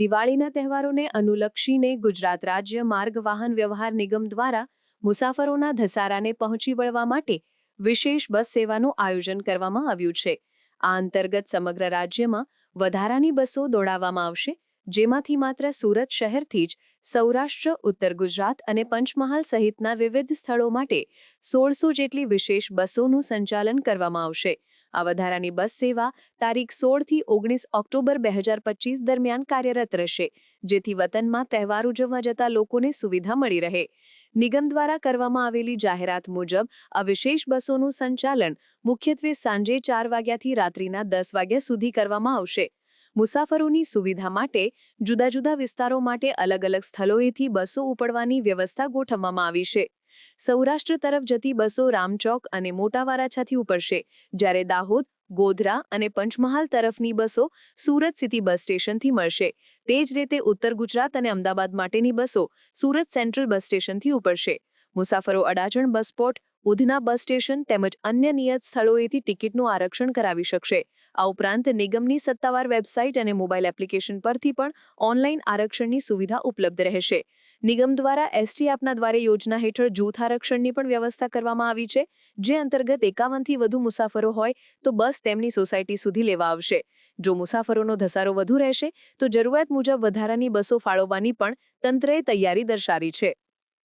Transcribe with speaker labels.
Speaker 1: દિવાળીના તહેવારોને અનુલક્ષીને ગુજરાત રાજ્ય માર્ગ વાહન વ્યવહાર નિગમ દ્વારા મુસાફરોના ધસારાને પહોંચી વળવા માટે વિશેષ બસ સેવાનું આયોજન કરવામાં આવ્યું છે. આ અંતર્ગત સમગ્ર રાજ્યમાં વધારાની બસો દોડાવવામાં આવશે, જેમાંથી માત્ર સુરત શહેરથી જ સૌરાષ્ટ્ર, ઉત્તર ગુજરાત અને પંચમહાલ સહિતના વિવિધ સ્થળો માટે સોળસો જેટલી વિશેષ બસોનું સંચાલન કરવામાં આવશે. આ વધારાની બસ સેવા તારીખ સોળથી ઓગણીસ ઓક્ટોબર બે હજાર પચીસ દરમિયાન કાર્યરત રહેશે, જેથી વતનમાં તહેવાર ઉજવવા જતા લોકોને સુવિધા મળી રહે. નિગમ દ્વારા કરવામાં આવેલી જાહેરાત મુજબ, આ વિશેષ બસોનું સંચાલન મુખ્યત્વે સાંજે ચાર વાગ્યાથી રાત્રિના દસ વાગ્યા સુધી કરવામાં આવશે. મુસાફરોની સુવિધા માટે, જુદા જુદા વિસ્તારો માટે અલગ અલગ સ્થળોએથી બસો ઉપડવાની વ્યવસ્થા ગોઠવવામાં આવી છે. સૌરાષ્ટ્ર તરફ જતી બસો રામચોક અને મોટા વારાછાથી ઉપડશે, જ્યારે દાહોદ, ગોધરા અને પંચમહાલ તરફની બસો સુરત સિટી બસ સ્ટેશનથી મળશે. તે જ રીતે ઉત્તર ગુજરાત અને અમદાવાદ માટેની બસો સુરત સેન્ટ્રલ બસ સ્ટેશનથી ઉપડશે. મુસાફરો Adajan bus spot, Udhna bus station તેમજ અન્ય નિયત સ્થળોએથી ટિકિટનું આરક્ષણ કરાવી શકશે. આ ઉપરાંત નિગમની સત્તાવાર વેબસાઇટ અને મોબાઈલ એપ્લિકેશન પરથી પણ ઓનલાઈન આરક્ષણની સુવિધા ઉપલબ્ધ રહેશે. નિગમ દ્વારા એસટી આપના દ્વારે યોજના હેઠળ જૂથ આરક્ષણની પણ વ્યવસ્થા કરવામાં આવી છે. જે અંતર્ગત એકાવનથી વધુ મુસાફરો હોય તો બસ તેમની સોસાયટી સુધી લેવા આવશે. જો મુસાફરોનો ધસારો વધુ રહેશે, તો જરૂરિયાત મુજબ વધારાની બસો ફાળવવાની પણ તંત્રએ તૈયારી દર્શાવી છે.